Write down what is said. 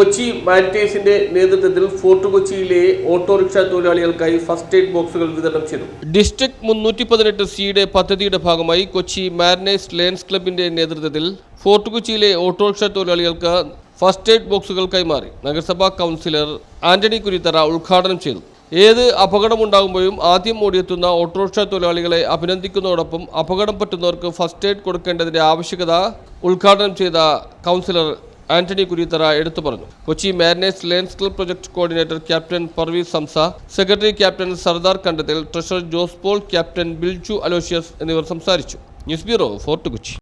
കൊച്ചി മാരിറ്റൈസിന്റെ നേതൃത്വത്തിൽ ഫോർട്ട് കൊച്ചിയിലെ ഓട്ടോറിക്ഷ തൊഴിലാളികൾക്കായി ഫസ്റ്റ് എയ്ഡ് ബോക്സുകൾ വിതരണം ചെയ്തു. ഡിസ്ട്രിക്ട് മുന്നൂറ്റി പതിനെട്ട് സിയുടെ പദ്ധതിയുടെ ഭാഗമായി കൊച്ചി മാരിനൈസ് ലയൺസ് ക്ലബിന്റെ നേതൃത്വത്തിൽ ഫോർട്ട് കൊച്ചിയിലെ ഓട്ടോറിക്ഷ തൊഴിലാളികൾക്ക് ഫസ്റ്റ് എയ്ഡ് ബോക്സുകൾ കൈമാറി. നഗരസഭാ കൗൺസിലർ ആന്റണി കുരിത്തറ ഉദ്ഘാടനം ചെയ്തു. ഏത് അപകടമുണ്ടാകുമ്പോഴും ആദ്യം ഓടിയെത്തുന്ന ഓട്ടോറിക്ഷ തൊഴിലാളികളെ അഭിനന്ദിക്കുന്നതോടൊപ്പം അപകടം പറ്റുന്നവർക്ക് ഫസ്റ്റ് എയ്ഡ് കൊടുക്കേണ്ടതിന്റെ ആവശ്യകത ഉദ്ഘാടനം ചെയ്ത കൗൺസിലർ ആന്റണി കുരീത്തറ എടുത്തു പറഞ്ഞു. Kochi mariners lions club project coordinator captain Parvees Samsa secretary captain Sardar Kandathil treasurer Jose Paul captain Bilju Aloysius എന്നിവർ സംസാരിച്ചു. News bureau fort Kochi.